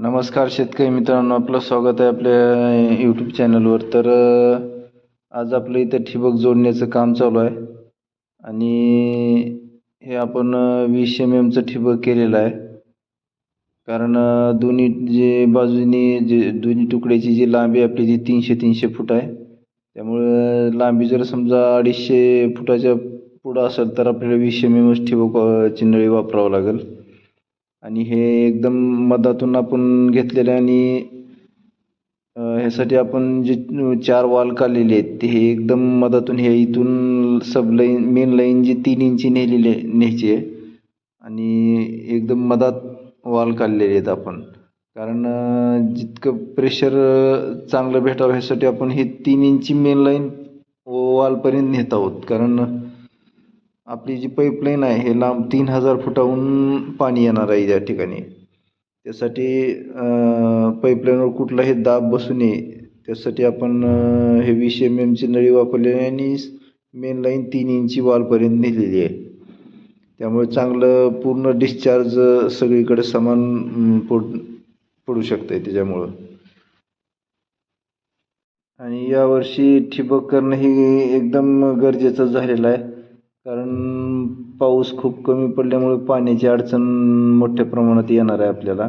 नमस्कार शेतकरी मित्रांनो आपलं स्वागत आहे आपल्या यूट्यूब चॅनलवर तर आज आपलं इथं ठिबक जोडण्याचं काम चालू आहे. आणि हे आपण वीस एम एमचं ठिबक केलेलं आहे. कारण दोन्ही जे बाजूनी जे दोन्ही तुकड्याची जी लांबी आपली ती तीनशे तीनशे फूट आहे. त्यामुळं लांबी जर समजा अडीचशे फुटाच्या पुढं असेल तर आपल्याला वीस एम एमच ठिबक अ, नळी वापरावं लागेल. आणि हे एकदम मधातून आपण घेतलेलं आहे आणि ह्यासाठी आपण जे चार वाल काढलेले आहेत ते हे एकदम मधातून हे इथून सब लाईन मेन लाईन जी तीन इंची नेलेली आहे न्यायची आहे. आणि एकदम मधात वाल काढलेले आहेत आपण. कारण जितकं प्रेशर चांगलं भेटावं ह्यासाठी आपण हे तीन इंची मेन लाईन वालपर्यंत नेत आहोत. कारण आपली जी पाईपलाईन आहे हे लांब तीन हजार फुटाहून पाणी येणार आहे या ठिकाणी. त्यासाठी पाईपलाईनवर कुठलाही दाब बसू नये. त्यासाठी आपण हे वीस एम एमची नळी वापरली आहे आणि मेन लाईन तीन इंची वॉलपर्यंत नेलेली आहे. त्यामुळे चांगलं पूर्ण डिस्चार्ज सगळीकडे समान पड पडू शकतं आहे त्याच्यामुळं. आणि यावर्षी ठिबक करणं ही एकदम गरजेचं झालेलं आहे. कारण पाऊस खूप कमी पडल्यामुळे पाण्याची अडचण मोठ्या प्रमाणात येणार आहे आपल्याला.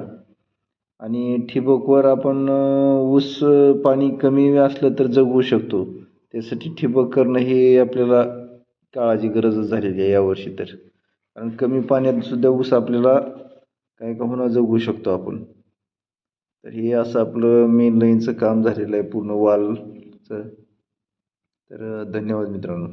आणि ठिबकवर आपण ऊस पाणी कमी असलं तर जगवू शकतो. त्यासाठी ठिबक करणं हे आपल्याला काळाची गरजच झालेली आहे यावर्षी तर. कारण कमी पाण्यात सुद्धा ऊस आपल्याला काय का होणं जगवू शकतो आपण. तर हे असं आपलं मेन लाईनचं काम झालेलं आहे पूर्ण वालचं. तर धन्यवाद मित्रांनो.